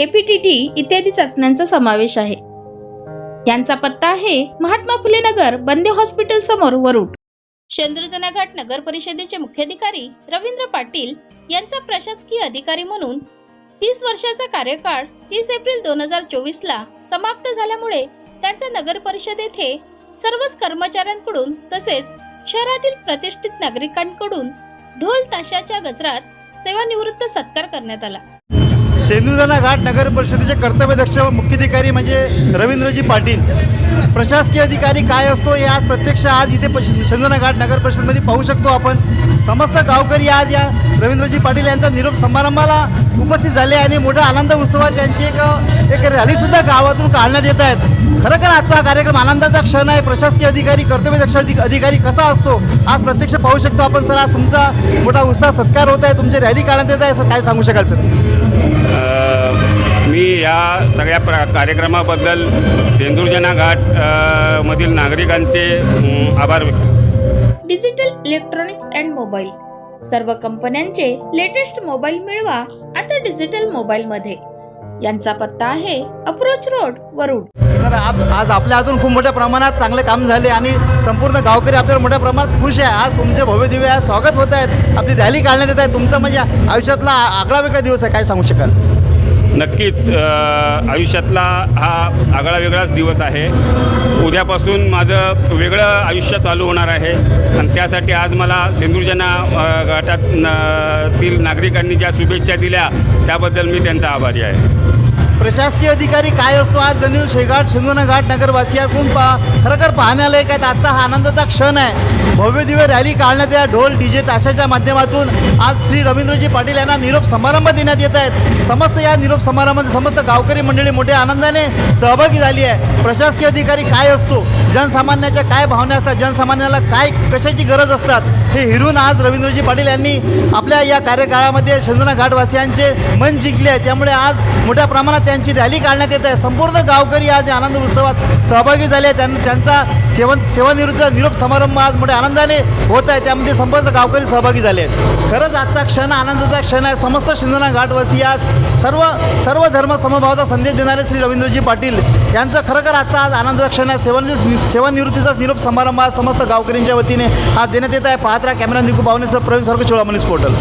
APTT इत्यादी चाचण्यांचा समावेश आहे. यांचा पत्ता आहे महात्मा फुले नगर बंदे हॉस्पिटल समोर वरुड. चंद्रजनाघाट नगर परिषदेचे मुख्याधिकारी रवींद्र पाटील यांचा प्रशासकीय अधिकारी म्हणून तीस वर्षाचा कार्यकाळ तीस एप्रिल दोन हजार चोवीस ला समाप्त झाल्यामुळे त्यांचा नगर परिषद येथे सर्वच कर्मचाऱ्यांकडून तसेच शहरातील प्रतिष्ठित नागरिकांकडून ढोल ताशाच्या गजरात सेवानिवृत्त सत्कार करण्यात आला. शेंदुरजना घाट नगर परिषदेचे कर्तव्यदक्ष मुख्याधिकारी म्हणजे रवींद्रजी पाटील. प्रशासकीय अधिकारी काय असतो हे आज प्रत्यक्ष आज इथे प- घाट नगर परिषदमध्ये पाहू शकतो आपण. समस्त गावकरी आज या रवींद्रजी पाटील यांचा निरोप समारंभाला उपस्थित झाले आणि मोठा आनंद उत्सवात त्यांची एक एक रॅलीसुद्धा गावातून काढण्यात येत आहेत. खरं आजचा कार्यक्रम आनंदाचा क्षण आहे. प्रशासकीय अधिकारी कर्तव्यदक्ष अधिकारी कसा असतो आज प्रत्यक्ष पाहू शकतो आपण. सर आज तुमचा मोठा उत्साह सत्कार होत आहे. तुमची रॅली काढण्यात येत आहे. सर काय सांगू शकाल सर? सगळ्या प्र कार्यक्रमाबद्दल सेंदूरजना घाट मधील नागरिकांचे आभार व्यक्त डिजिटल इलेक्ट्रॉनिक्स अँड मोबाईल सर्व कंपन्यांचे लेटेस्ट मोबाईल मिळवा आता डिजिटल मोबाईल मध्ये. यांचा पत्ता आहे अप्रोच रोड वरुड. सर आप आज आपल्या अजून खूप मोठ्या प्रमाणात चांगले काम झाले आणि संपूर्ण गावकरी आपल्याला मोठ्या प्रमाणात खुश आहे. आज तुमचे भव्य दिव्य आज स्वागत होत आहेत. आपली रॅली काढण्यात येत आहे. तुमचा म्हणजे आयुष्यातला आगळा वेगळा दिवस आहे. काय सांगू शकाल? नक्कीच आयुष्यातला हा आगळा वेगळाच दिवस आहे. उद्यापासून माझं वेगळं आयुष्य चालू होणार आहे. आणि त्यासाठी आज मला सिंधुजना घाटात न- तील नागरिकांनी ज्या शुभेच्छा दिल्या त्याबद्दल मी त्यांचा आभारी आहे. प्रशासकीय अधिकारी काय असतो? आज जणू शेघाट शिंदोना घाट नगरवासियाकडून पा खरोखर पाहण्यालायक आहेत आजचा हा आनंदाचा क्षण आहे. भव्य दिव्य रॅली काढण्यात या ढोल डीजे ताशाच्या माध्यमातून आज श्री रवींद्रजी पाटील यांना निरोप समारंभ देण्यात येत आहेत. समस्त या निरोप समारंभामध्ये समस्त गावकरी मंडळी मोठ्या आनंदाने सहभागी झाली आहे. प्रशासकीय अधिकारी काय असतो? जनसामान्याच्या काय भावना असतात? जनसामान्याला काय कशाची गरज असतात? हे हिरून आज रवींद्रजी पाटील यांनी आपल्या या कार्यकाळामध्ये शंजना घाटवासियांचे मन जिंकले आहे. त्यामुळे आज मोठ्या प्रमाणात त्यांची रॅली काढण्यात येत आहे. संपूर्ण गावकरी आज या आनंद उत्सवात सहभागी झाले आहेत. त्यांना त्यांचा सेवन सेवानिवृत्तीचा निरोप समारंभ आज मोठ्या आनंदाने होत आहे. त्यामध्ये संपूर्ण गावकरी सहभागी झाले आहेत. खरंच आजचा क्षण आनंदाचा क्षण आहे. समस्त शिंदना घाटवासी आज सर्व सर्व धर्म समभावाचा संदेश देणारे श्री रवींद्रजी पाटील यांचा खरोखर आजचा आज आनंदाचा क्षण आहे. सेवन सेवानिवृत्तीचा निरोप समारंभ आज समस्त गावकऱ्यांच्या वतीने आज देण्यात येत आहे. पाहत राहा. कॅमेरा निकू पाहुणेसह प्रवीण सारखं चोळामणीस पोर्टल.